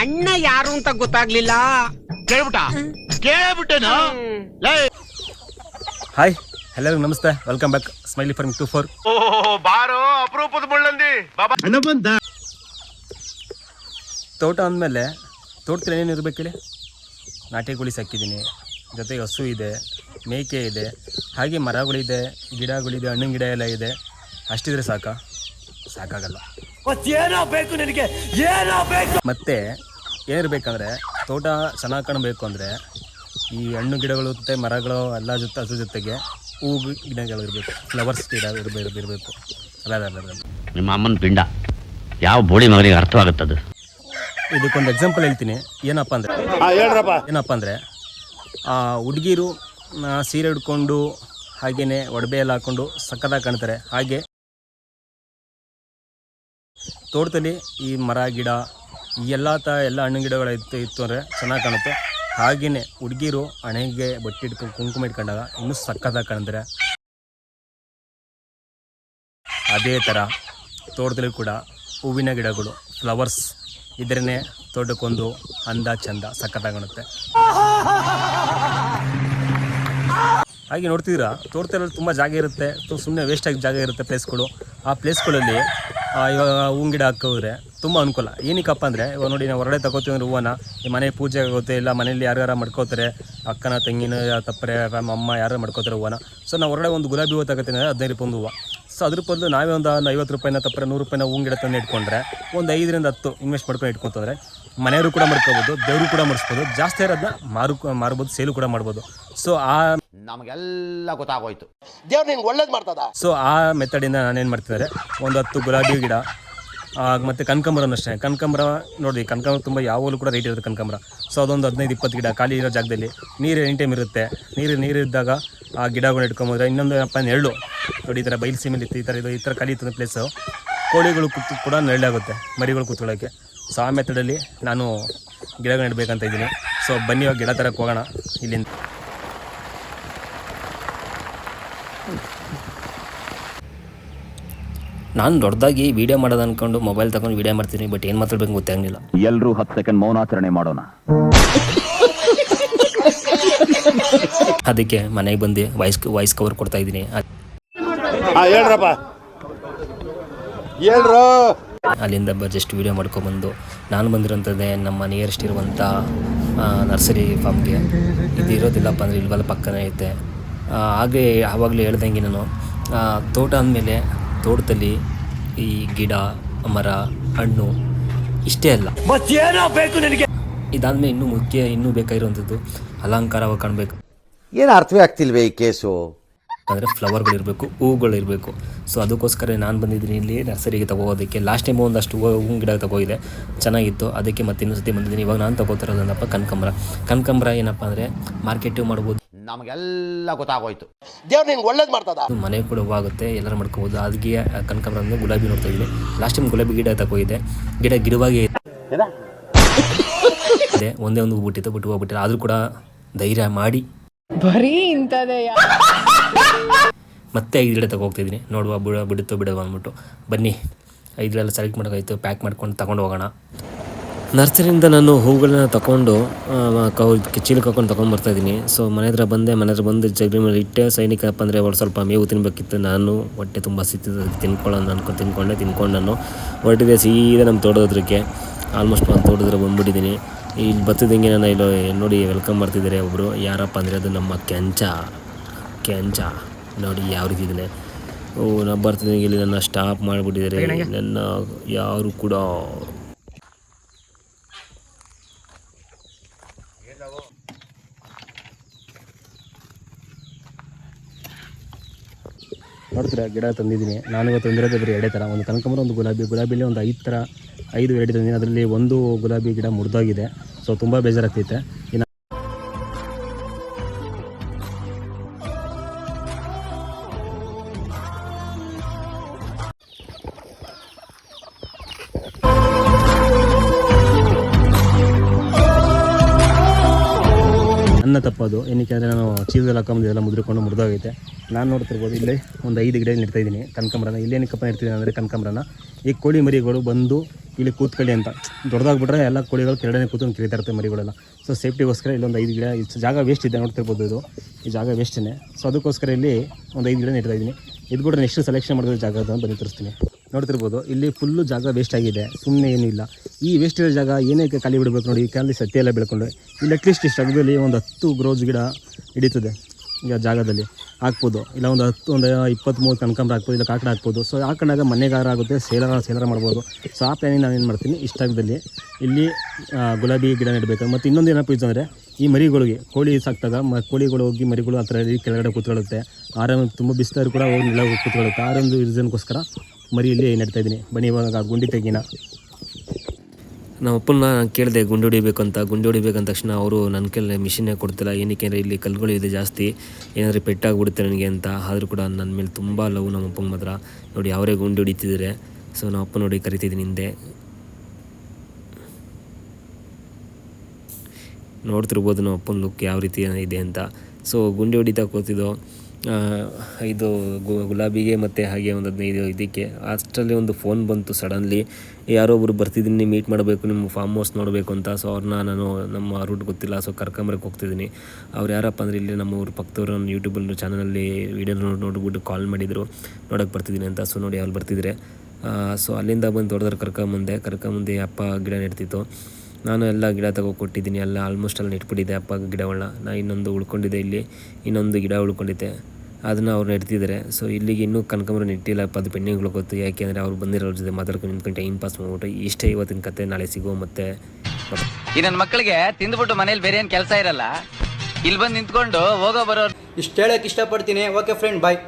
ಅಣ್ಣ ಯಾರು ಅಂತ ಗೊತ್ತಾಗ್ಲಿಲ್ಲ. ಕೇಳ್ಬಿಟ್ಟ? ಕೇಳ್ಬಿಟ್ಟೇನು? ಲೇ. ಹಾಯ್ ಎಲ್ಲರಿಗೂ ನಮಸ್ತೆ. Welcome back smiley farm two four ಓ ಬಾರೋ ಅಪರೂಪದ ಮುಳ್ಳಂದಿ. ಬಾಬಾ ತೋಟ ಅಂದಮೇಲೆ ತೋಟದಲ್ಲಿ ಏನೇನು ಇರಬೇಕು ಹೇಳಿ? ನಾಟಿ ಗುಳಿ ಸಾಕಿದ್ದೀನಿ. ಜೊತೆಗೆ ಹಸು ಇದೆ ಮೇಕೆ ಇದೆ ಹಾಗೆ ಮರಗಳಿದೆ ಗಿಡಗಳಿದೆ ಹಣ್ಣಿನ ಗಿಡ ಎಲ್ಲ ಇದೆ. ಅಷ್ಟಿದ್ರೆ ಸಾಕಾ? ಸಾಕಾಗಲ್ಲ. ಮತ್ತೆ ಏನಿರ್ಬೇಕಂದ್ರೆ ತೋಟ ಚೆನ್ನಾಗಿ ಕಾಣಬೇಕು ಅಂದರೆ ಈ ಹಣ್ಣು ಗಿಡಗಳು ಮತ್ತು ಮರಗಳು ಎಲ್ಲ ಜೊತೆ ಅದ್ರ ಜೊತೆಗೆ ಹೂ ಗಿಡಗಳು ಇರಬೇಕು. ಫ್ಲವರ್ಸ್ ಗಿಡ ಇರಬೇಕು. ಇರಬೇಕು. ನಿಮ್ಮ ಅಮ್ಮನ ಪಿಂಡ. ಯಾವ ಬೋಳಿ ಮಗನಿಗೆ ಅರ್ಥವಾಗುತ್ತದು ಇದಕ್ಕೊಂದು ಎಕ್ಸಾಂಪಲ್ ಹೇಳ್ತೀನಿ. ಏನಪ್ಪ ಅಂದರೆ ಹೇಳ್ರಪ್ಪ. ಏನಪ್ಪ ಅಂದರೆ ಹುಡುಗಿರು ಸೀರೆ ಹಿಡ್ಕೊಂಡು ಹಾಗೇನೆ ಒಡವೆ ಎಲ್ಲ ಹಾಕ್ಕೊಂಡು ಸಕ್ಕತ್ತಾಗಿ ಕಾಣ್ತಾರೆ. ಹಾಗೆ ತೋಟದಲ್ಲಿ ಈ ಮರ ಗಿಡ ಈ ಎಲ್ಲ ತ ಎಲ್ಲ ಹಣ್ಣು ಗಿಡಗಳು ಇತ್ತು ಇತ್ತು ಅಂದರೆ ಚೆನ್ನಾಗಿ ಕಾಣುತ್ತೆ. ಹಾಗೆಯೇ ಹುಡುಗಿರು ಹಣೆಗೆ ಬಟ್ಟೆ ಇಟ್ಕೊಂಡು ಕುಂಕುಮ ಇಟ್ಕೊಂಡಾಗ ಇನ್ನೂ ಸಕ್ಕತ್ತಾಗಿ ಕಾಣಿದ್ರೆ ಅದೇ ಥರ ತೋಟದಲ್ಲಿ ಕೂಡ ಹೂವಿನ ಗಿಡಗಳು ಫ್ಲವರ್ಸ್ ಇದ್ರೇ ತೋಟಕ್ಕೊಂದು ಅಂದ, ಚಂದ, ಸಕ್ಕತ್ತಾಗಿ ಕಾಣುತ್ತೆ. ಹಾಗೆ ನೋಡ್ತಿದ್ದೀರಾ ತೋಟದಲ್ಲಿ ತುಂಬ ಜಾಗ ಇರುತ್ತೆ. ಸುಮ್ಮನೆ ವೇಸ್ಟಾಗಿ ಜಾಗ ಇರುತ್ತೆ ಪ್ಲೇಸ್ಗಳು ಆ ಪ್ಲೇಸ್ಗಳಲ್ಲಿ ಇವಾಗ ಹೂವಿನ ಗಿಡ ಹಾಕಿದ್ರೆ ತುಂಬ ಅನುಕೂಲ. ಏನಕ್ಕಪ್ಪ ಅಂದರೆ ಇವಾಗ ನೋಡಿ ನಾವು ಹೊರಗಡೆ ತಗೋತೀವಿ ಅಂದರೆ ಹೂವನ್ನ ಈ ಮನೆ ಪೂಜೆ ಆಗುತ್ತೆ ಇಲ್ಲ ಮನೇಲಿ ಯಾರ್ಯಾರ ಮಾಡ್ಕೋತಾರೆ ಅಕ್ಕನ ತಂಗಿನ ತಪ್ಪರೆ ಅಮ್ಮ ಯಾರು ಮಾಡ್ಕೋತಾರೆ ಹೂವನ ಸೊ ನಾವು ಹೊರಗಡೆ ಒಂದು ಗುಲಾಬಿ ಹೂವು ತಗೋತೀನಿ ಅಂದರೆ ಹದಿನೈದು ರೂಪಾಯಿ ಒಂದು ಹೂವು. ಸೊ ಅದ್ರ ಬದಲು ನಾವೇ ಒಂದು ಐವತ್ತು ರೂಪಾಯಿನ ತಪ್ಪರೆ ನೂರು ರೂಪಾಯಿನ ಹೂವು ಗಿಡ ತಂದು ಇಟ್ಕೊಂಡ್ರೆ ಒಂದು ಐದರಿಂದ ಹತ್ತು ಇನ್ವೆಸ್ಟ್ ಮಾಡ್ಕೊಂಡು ಇಟ್ಕೊತಂದರೆ ಮನೆಯವರು ಕೂಡ ಮಾಡ್ಕೋಬೋದು ದೇವರು ಕೂಡ ಮಾಡಿಸ್ಬೋದು ಜಾಸ್ತಿ ಇರೋದನ್ನ ಮಾರು ಮಾರ್ಬೋದು ಸೇಲು ಕೂಡ ಮಾಡ್ಬೋದು. ಸೊ ಆ ನಮಗೆಲ್ಲ ಗೊತ್ತಾಗೋಯ್ತು. ದೇವ್ರು ನಿನ್ಗೆ ಒಳ್ಳೇದು ಮಾಡ್ತದ? ಸೊ ಆ ಮೆಥಡಿಂದ ನಾನೇನು ಮಾಡ್ತಿದ್ದಾರೆ ಒಂದು ಹತ್ತು ಗುಲಾಬಿ ಗಿಡ ಮತ್ತೆ ಕನಕಾಂಬರನೂ ಅಷ್ಟೇ. ಕನಕಾಂಬರ ನೋಡಿ, ಕನಕಾಂಬರ ತುಂಬ ಯಾವಾಗಲೂ ಕೂಡ ರೇಟ್ ಇರುತ್ತೆ ಕನಕಾಂಬರ. ಸೊ ಅದೊಂದು ಹದಿನೈದು, ಇಪ್ಪತ್ತು ಗಿಡ ಖಾಲಿ ಇರೋ ಜಾಗದಲ್ಲಿ ನೀರು ಎನಿ ಟೈಮ್ ಇರುತ್ತೆ. ನೀರು ನೀರು ಇದ್ದಾಗ ಆ ಗಿಡಗಳನ್ನ ಇಟ್ಕೊಂಬೋದ್ರೆ ಇನ್ನೊಂದು ಏನಪ್ಪ ನೆರಳು. ನೋಡಿ, ಈ ಥರ ಬಯಲು ಸೀಮೆಲಿ ಇತ್ತು, ಈ ಥರ ಇದು, ಈ ಥರ ಖಾಲಿ ಇತ್ತು ಪ್ಲೇಸು ಕೋಳಿಗಳು ಕೂತು ಕೂಡ ನೆರಳಾಗುತ್ತೆ ಮರಿಗಳು ಕೂತ್ಕೊಳ್ಳೋಕ್ಕೆ ಸೊ ಆ ಮೆಥಡಲ್ಲಿ ನಾನು ಗಿಡಗಳು ನೆಡಬೇಕಂತ ಇದ್ದೀನಿ. ಸೊ ಬನ್ನಿ ಗಿಡ ತರಕ್ಕೆ ಹೋಗೋಣ ಇಲ್ಲಿಂದ. ನಾನು ದೊಡ್ಡದಾಗಿ ವಿಡಿಯೋ ಮಾಡೋದು ಅನ್ಕೊಂಡು ಮೊಬೈಲ್ ತಗೊಂಡು ವಿಡಿಯೋ ಮಾಡ್ತೀನಿ ಬಟ್ ಏನು ಮಾತಾಡ್ಬೇಕು ಗೊತ್ತಾಗಲಿಲ್ಲ ಎಲ್ಲರೂ ಹತ್ತು ಸೆಕೆಂಡ್ ಮೌನಾಚರಣೆ ಮಾಡೋಣ. ಅದಕ್ಕೆ ಮನೆಗೆ ಬಂದು ವಾಯ್ಸ್ ವಾಯ್ಸ್ ಕವರ್ ಕೊಡ್ತಾ ಇದ್ದೀನಿ. ಅಲ್ಲಿಂದ ಹೇಳ್ರಪ್ಪ. ಹೇಳ್ರು. ಅಲ್ಲಿಂದ ಜಸ್ಟ್ ವೀಡಿಯೋ ಮಾಡ್ಕೊಬಂದು ನಾನು ಬಂದಿರೋಂಥದ್ದೇ ನಮ್ಮ ನಿಯರೆಸ್ಟ್ ಇರುವಂಥ ನರ್ಸರಿ ಫಾರ್ಮ್ಗೆ. ಇದು ಇರೋದಿಲ್ಲಪ್ಪ ಅಂದರೆ ಇಲ್ವಲ್ಲ ಪಕ್ಕನೇ ಐತೆ. ಹಾಗೆ ಆವಾಗಲೇ ಹೇಳ್ದಂಗೆ ನಾನು ತೋಟ ಅಂದಮೇಲೆ ತೋಟದಲ್ಲಿ ಈ ಗಿಡ ಮರ ಹಣ್ಣು ಇಷ್ಟೇ ಅಲ್ಲ. ಮತ್ತೇನೋ ಬೇಕು ನಿನಗೆ? ಇದಾದ್ಮೇಲೆ ಇನ್ನೂ ಮುಖ್ಯ ಇನ್ನೂ ಬೇಕಾಗಿರುವಂಥದ್ದು ಅಲಂಕಾರವಾಗಿ ಕಾಣಬೇಕು. ಏನು ಅರ್ಥವೇ ಆಗ್ತಿಲ್ವೇ ಈ ಕೇಸು? ಅಂದರೆ ಫ್ಲವರ್ಗಳಿರಬೇಕು ಹೂಗಳಿರಬೇಕು ಸೊ ಅದಕ್ಕೋಸ್ಕರ ನಾನು ಬಂದಿದ್ದೀನಿ ಇಲ್ಲಿ ನರ್ಸರಿಗೆ ತಗೋದಕ್ಕೆ ಲಾಸ್ಟ್ ಟೈಮ್ ಒಂದಷ್ಟು ಹೂವು ಹೂವಿನ ಗಿಡ ತಗೋಗಿದೆ. ಚೆನ್ನಾಗಿತ್ತು. ಅದಕ್ಕೆ ಮತ್ತೆ ಇನ್ನೊಂದು ಸತಿ ಬಂದಿದ್ದೀನಿ. ಇವಾಗ ನಾನು ತಗೋತಿರೋದಪ್ಪ ಕನಕಾಂಬರ. ಕನಕಾಂಬರ ಏನಪ್ಪ ಅಂದರೆ ಮಾರ್ಕೆಟಿಂಗ್ ಮಾಡ್ಬೋದು. ನಮಗೆಲ್ಲ ಗೊತ್ತಾಗೋಯ್ತು. ದೇವ್ರು ನಿನ್ಗೆ ಒಳ್ಳೇದ್ ಮಾಡ್ತದ? ಮನೆ ಕೂಡ ಹೋಗುತ್ತೆ ಎಲ್ಲರೂ ಮಾಡ್ಕೋಬೋದು. ಅದಕ್ಕೆ ಕನಕಾಂಬರ ಅಂದರೆ ಗುಲಾಬಿ ನೋಡ್ತಾ ಇದ್ದೀನಿ ಲಾಸ್ಟ್ ಟೈಮ್ ಗುಲಾಬಿ ಗಿಡ ತಗೋಗಿದೆ ಗಿಡ ಗಿಡವಾಗಿ ಇದೆ. ಒಂದೇ ಒಂದು ಹೂ ಬಿಟ್ಟಿತ್ತು ಬಿಟ್ಟು ಹೋಗ್ಬಿಟ್ಟಿಲ್ಲ. ಆದರೂ ಕೂಡ ಧೈರ್ಯ ಮಾಡಿ. ಬರೀ ಇಂಥದೇ ಮತ್ತೆ ಐದು ಗಿಡ ತಗೋಗ್ತಿದ್ದೀನಿ ನೋಡುವ ಬಿಡ ಬಿಡುತ್ತೋ ಬಿಡುವ ಅಂದ್ಬಿಟ್ಟು. ಬನ್ನಿ. ಐದು ಗಿಡ ಸೆಲೆಕ್ಟ್ ಮಾಡೋಕ್ಕಾಯ್ತು ಪ್ಯಾಕ್ ಮಾಡ್ಕೊಂಡು ತಗೊಂಡು ಹೋಗೋಣ. ನರ್ಸರಿಯಿಂದ ನಾನು ಹೂಗಳನ್ನ ತಗೊಂಡು ಚೀಲಕ್ಕೆ ಹಾಕೊಂಡು ತೊಗೊಂಡು ಬರ್ತಾಯಿದ್ದೀನಿ ಸೊ ಮನೆ ಹತ್ರ ಬಂದೆ ಮನೆ ಹತ್ರ ಬಂದು ಜಗಲಿ ಮೇಲೆ ಇಟ್ಟೆ. ಸೈನಿಕಪ್ಪ ಅಂದರೆ ಅವ್ರು ಸ್ವಲ್ಪ ಮೇವು ತಿನ್ಬೇಕಿತ್ತು ನಾನು. ಹೊಟ್ಟೆ ತುಂಬ ಸಿಕ್ತಿದ್ದು ಅದಕ್ಕೆ ತಿನ್ಕೊಳ್ಳೋಣ ಅನ್ಕೊಂಡು ತಿನ್ಕೊಂಡೆ ತಿನ್ಕೊಂಡು ನಾನು. ಹೊರಟಿದೆ ಸೀದಾ ನಮ್ಮ ತೋಟದತ್ರಕ್ಕೆ ಆಲ್ಮೋಸ್ಟ್ ಒಂದು ತೋಟದ್ರ ಬಂದ್ಬಿಟ್ಟಿದ್ದೀನಿ ಇಲ್ಲಿ ಬತ್ತಿದಂಗೆ ನಾನು ಇಲ್ಲಿ ನೋಡಿ ವೆಲ್ಕಮ್ ಮಾಡ್ತಿದ್ದಾರೆ ಒಬ್ಬರು ಯಾರಪ್ಪ ಅಂದರೆ ಅದು ನಮ್ಮ ಕೆಂಚ. ಕೆಂಚ. ನೋಡಿ ಯಾವ ರೀತಿ ಇದ್ದಾನೆ ಓ ನಾ ಬರ್ತಿದ್ದಂಗೆ ಇಲ್ಲಿ ನನ್ನ ಸ್ಟಾಪ್ ಮಾಡಿಬಿಟ್ಟಿದ್ದಾರೆ. ನನ್ನ ಯಾರು ಕೂಡ ನೋಡ್ತೀರಾ, ಗಿಡ ತಂದಿದ್ದೀನಿ. ನಾನು ಇವತ್ತು ತಂದಿರೋದು ಬರೀ ಎರಡೇ ಥರ ಒಂದು ಕನಕಂಬರ, ಒಂದು ಗುಲಾಬಿ. ಗುಲಾಬಿಲಿ ಒಂದು ಐದು ಥರ ಐದು ವೆರೈಟಿ ತಂದಿದ್ದೀನಿ. ಅದರಲ್ಲಿ ಒಂದು ಗುಲಾಬಿ ಗಿಡ ಮುರಿದೋಗಿದೆ. ಸೊ ತುಂಬ ಬೇಜಾರಾಗ್ತೈತೆ. ಇನ್ನು ನನ್ನ ತಪ್ಪದು ಏನಕ್ಕೆ ಅಂದರೆ ನಾನು ಚೀಲದಲ್ಲಿ ಹಾಕೊಂಡು ಎಲ್ಲ ಮುದ್ರಿಕೊಂಡು ಮುರಿದೋಗೈತೆ. ನಾನು ನೋಡ್ತಿರ್ಬೋದು ಇಲ್ಲೇ ಒಂದು ಐದು ಗಿಡ ನೆಡ್ತಾ ಇದ್ದೀನಿ. ಕನಕಾಂಬರನ. ಇಲ್ಲೇನಕ್ಕಪ್ಪ ನೆಡ್ತಿದ್ದೀನಿ ಅಂದರೆ ಕನಕಾಂಬರನ. ಈ ಕೋಳಿ ಮರಿಗಳು ಬಂದು ಇಲ್ಲಿ ಕೂತ್ಕೊಳ್ಳಿ ಅಂತ. ದೊಡ್ಡದಾಗ್ಬಿಟ್ರೆ ಎಲ್ಲ ಕೋಳಿಗಳು ಕೆರಡನೇ ಕೂತ್ಕೊಂಡು ಕಿರಿತಾ ಇರ್ತವೆ ಮರಿಗಳೆಲ್ಲ. ಸೊ ಸೇಫ್ಟಿಗೋಸ್ಕರ ಇಲ್ಲೊಂದು ಐದು ಗಿಡ. ಇಷ್ಟು ಜಾಗ ವೇಸ್ಟ್ ಇದೆ. ನೋಡ್ತಿರ್ಬೋದು ಇದು. ಈ ಜಾಗ ವೇಸ್ಟೇ ಸೊ ಅದಕ್ಕೋಸ್ಕರ ಇಲ್ಲಿ ಒಂದು ಐದು ಗಿಡ ನೆಡ್ತಾ ಇದ್ದೀನಿ. ಇದು ಬಿಟ್ಟರೆ ನೆಕ್ಸ್ಟ್ ಸೆಲೆಕ್ಷನ್ ಮಾಡಿದ್ರೆ ಜಾಗ ಅಂತ ಬನ್ನಿ ತೋರಿಸ್ತೀನಿ. ನೋಡ್ತಿರ್ಬೋದು. ಇಲ್ಲಿ ಫುಲ್ಲು ಜಾಗ ವೇಸ್ಟ್ ಆಗಿದೆ. ಸುಮ್ಮನೆ ಏನೂ ಇಲ್ಲ. ಈ ವೇಸ್ಟ್ ಇರೋ ಜಾಗ ಏನಕ್ಕೆ ಖಾಲಿ ಬಿಡಬೇಕು ನೋಡಿ, ಈ ಕಾಲದಲ್ಲಿ ಸತ್ಯ ಎಲ್ಲ ಬೆಳ್ಕೊಂಡು. ಇಲ್ಲಿ ಅಟ್ಲೀಸ್ಟ್ ಇಷ್ಟು ಜಾಗದಲ್ಲಿ ಒಂದು ಹತ್ತು ಗ್ರೋಸ್ ಗಿಡ ಹಿಡಿತದೆ. ಈಗ ಜಾಗದಲ್ಲಿ ಹಾಕ್ಬೋದು. ಇಲ್ಲ ಒಂದು ಹತ್ತು, ಒಂದು ಇಪ್ಪತ್ತ್ ಮೂರು ಕನಕಾಂಬರ ಹಾಕ್ಬೋದು, ಇಲ್ಲ ಕಾಕಡ ಹಾಕ್ಬೋದು. ಸೊ ಹಾಕೊಂಡಾಗ ಮನೆಗಾರ ಆಗುತ್ತೆ, ಸೇಲರ ಸೇಲರ ಮಾಡ್ಬೋದು. ಸೊ ಆ ಪ್ಲಾನಿಂಗ್ ನಾನು ಏನು ಮಾಡ್ತೀನಿ ಇಷ್ಟ ಆಗದಲ್ಲಿ ಇಲ್ಲಿ ಗುಲಾಬಿ ಗಿಡ ನೆಡಬೇಕು. ಮತ್ತು ಇನ್ನೊಂದು ಏನಪ್ಪ ಇದು ಅಂದರೆ, ಈ ಮರಿಗಳಿಗೆ, ಕೋಳಿ ಸಾಕ್ತಾಗ ಮ ಕೋಳಿಗಳು ಹೋಗಿ ಮರಿಗಳು ಆ ಥರ ಕೆಳಗಡೆ ಕೂತ್ಕೊಳ್ಳುತ್ತೆ. ಆರಾಮ ತುಂಬ ಬಿಸಿಲಾದ್ರು ಕೂಡ ಹೋಗಿ ನೆಲ ಕೂತ್ಕೊಳ್ಳುತ್ತೆ. ಆ ಒಂದು ರೀಸನ್ಗೋಸ್ಕರ ಮರಿ ಇಲ್ಲೇ ನೆಡ್ತಾ ಇದ್ದೀನಿ. ಬನ್ನಿ ಇವಾಗ ಗುಂಡಿ ತೆಗಿನ ನಮ್ಮ ಅಪ್ಪನ ನಾನು ಕೇಳಿದೆ ಗುಂಡಿ ಹೊಡಿಬೇಕಂತ, ಗುಂಡಿ ಹೊಡಿಬೇಕಂದ ತಕ್ಷಣ ಅವರು ನನ್ನ ಕೈಲಿ ಮಿಷಿನ್ನೇ ಕೊಡ್ತಿಲ್ಲ. ಏನಕ್ಕೆ ಅಂದರೆ ಇಲ್ಲಿ ಕಲ್ಗಳು ಇದೆ ಜಾಸ್ತಿ. ಏನಾದರೂ ಪೆಟ್ಟಾಗ್ಬಿಡುತ್ತೆ ನನಗೆ ಅಂತ. ಆದರೂ ಕೂಡ ನನ್ನ ಮೇಲೆ ತುಂಬ ಲವ್ ನಮ್ಮ ಅಪ್ಪನ ಮಾತ್ರ. ನೋಡಿ, ಅವರೇ ಗುಂಡಿ ಹೊಡಿತಿದ್ದಾರೆ. ಸೊ ನಮ್ಮ ಅಪ್ಪ ನೋಡಿ ಕರಿತಿದ್ದೀನಿ ಹಿಂದೆ. ನೋಡ್ತಿರ್ಬೋದು ನಮ್ಮ ಅಪ್ಪನ ಲುಕ್ ಯಾವ ರೀತಿ ಇದೆ ಅಂತ. ಸೊ ಗುಂಡಿ ಹೊಡಿತಾ ಕೂತಿದ್ದು ಇದು ಗುಲಾಬಿಗೆ ಮತ್ತು ಹಾಗೆ ಒಂದು ಹದಿನೈದು ಇದಕ್ಕೆ ಅಷ್ಟರಲ್ಲಿ ಒಂದು ಫೋನ್ ಬಂತು ಸಡನ್ಲಿ ಯಾರೋ ಒಬ್ಬರು ಬರ್ತಿದ್ದೀನಿ ಮೀಟ್ ಮಾಡಬೇಕು ನಿಮ್ಮ ಫಾರ್ಮ್ ಹೌಸ್ ನೋಡಬೇಕು ಅಂತ. ಸೊ ಅವ್ರನ್ನ ನಾನು ನಮ್ಮ ರೂಟ್ ಗೊತ್ತಿಲ್ಲ ಸೊ ಕರ್ಕೊಂಬರಕ್ಕೆ ಹೋಗ್ತಿದ್ದೀನಿ. ಅವ್ರು ಯಾರಪ್ಪ ಅಂದರೆ ಇಲ್ಲಿ ನಮ್ಮ ಊರು ಪಕ್ಕದವ್ರು ನನ್ನ ಯೂಟ್ಯೂಬಲ್ಲಿ ಚಾನಲಲ್ಲಿ ವೀಡಿಯೋ ನೋಡಿ, ನೋಡ್ಬಿಟ್ಟು ಕಾಲ್ ಮಾಡಿದರು. ನೋಡೋಕ್ಕೆ ಬರ್ತಿದ್ದೀನಿ ಅಂತ ಸೊ ನೋಡಿ ಅವ್ರು ಬರ್ತಿದ್ರೆ. ಸೊ ಅಲ್ಲಿಂದ ಬಂದು ದೊಡ್ಡದಾರು ಕರ್ಕೊಂಬಂದೆ. ಕರ್ಕೊಂಬಂದು ಅಪ್ಪ, ಗಿಡ ನೆಡ್ತಿತ್ತು. ನಾನು ಎಲ್ಲ ಗಿಡ ತಗೋ ಕೊಟ್ಟಿದ್ದೀನಿ ಎಲ್ಲ ಆಲ್ಮೋಸ್ಟ್ ಅಲ್ಲಿ ನೆಟ್ಬಿಟ್ಟಿದೆ. ಅಪ್ಪ ಗಿಡಗಳನ್ನ ನಾನು ಇನ್ನೊಂದು ಉಳ್ಕೊಂಡಿದ್ದೆ ಇಲ್ಲಿ ಇನ್ನೊಂದು ಗಿಡ ಉಳ್ಕೊಂಡಿದ್ದೆ. ಅದನ್ನು ಅವ್ರು ನೆಡ್ತಿದ್ದಾರೆ. ಸೊ ಇಲ್ಲಿಗೆ ಇನ್ನೂ ಕನಕಂಬರ ನೆಟ್ಟಿಲ್ಲಪ್ಪ ಅದು ಪೆಂಡಿಂಗ್ಗಳು ಗೊತ್ತು. ಯಾಕೆಂದರೆ ಅವ್ರು ಬಂದಿರೋರ ಜೊತೆ ಮಾತಾಡ್ಕೊಂಡು ನಿಂತ್ಕೊಂಡು ಟೈಮ್ ಪಾಸ್ ಮಾಡ್ಬಿಟ್ಟು ಇಷ್ಟೇ ಇವತ್ತಿನ ಕತೆ. ನಾಳೆ ಸಿಗೋ ಮತ್ತೆ. ಈ ನನ್ನ ಮಕ್ಕಳಿಗೆ ತಿಂದ್ಬಿಟ್ಟು ಮನೇಲಿ ಬೇರೆ ಏನು ಕೆಲಸ ಇರಲ್ಲ? ಇಲ್ಲಿ ಬಂದು ನಿಂತ್ಕೊಂಡು ಹೋಗೋ ಬರೋ ಇಷ್ಟು ಹೇಳೋಕೆ ಇಷ್ಟಪಡ್ತೀನಿ. Okay friend bye